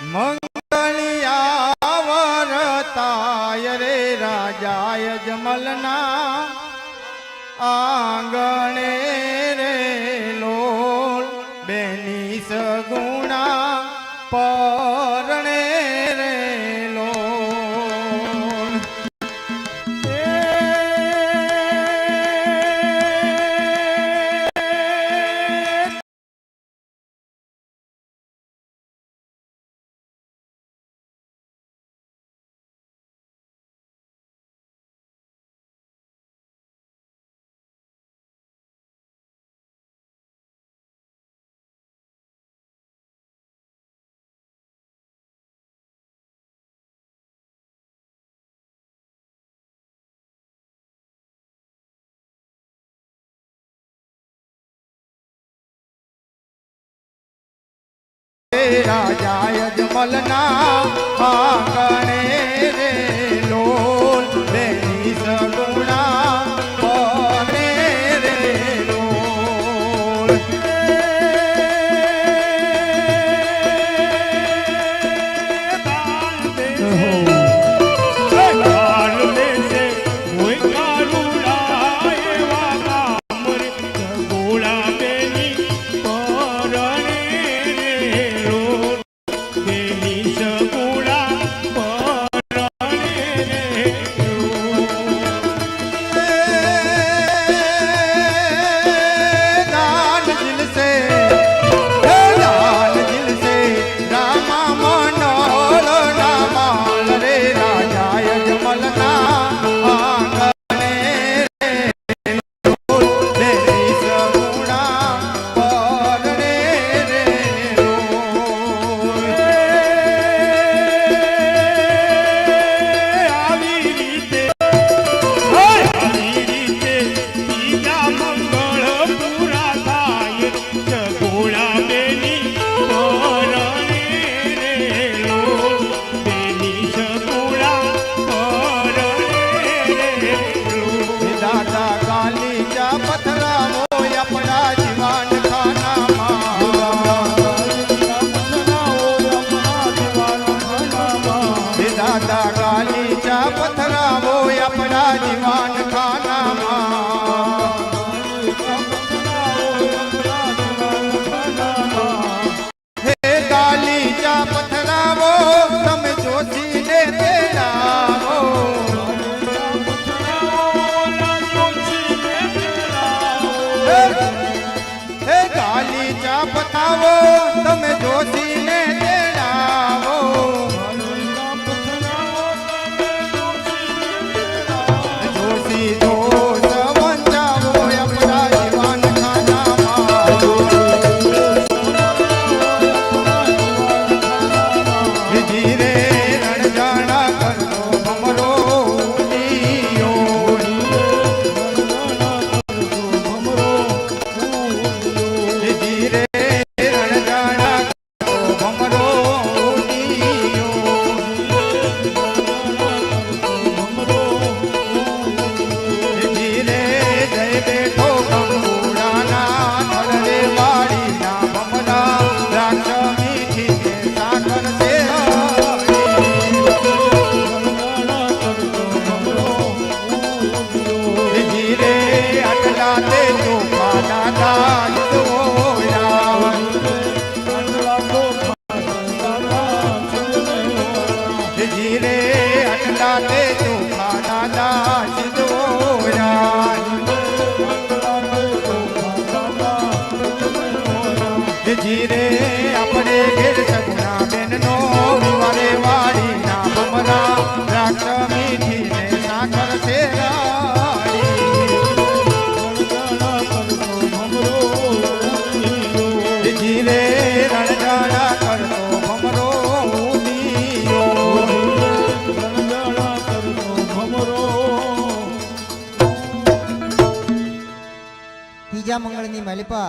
મંગળિયાવરતાય રે રાજાય જમલના આંગણે રે લોલ બેની સગુણા પરણે તે રાજા યજમલના આંગણ ಮಂಗಳ ನೀ ಮಲಿಪಾ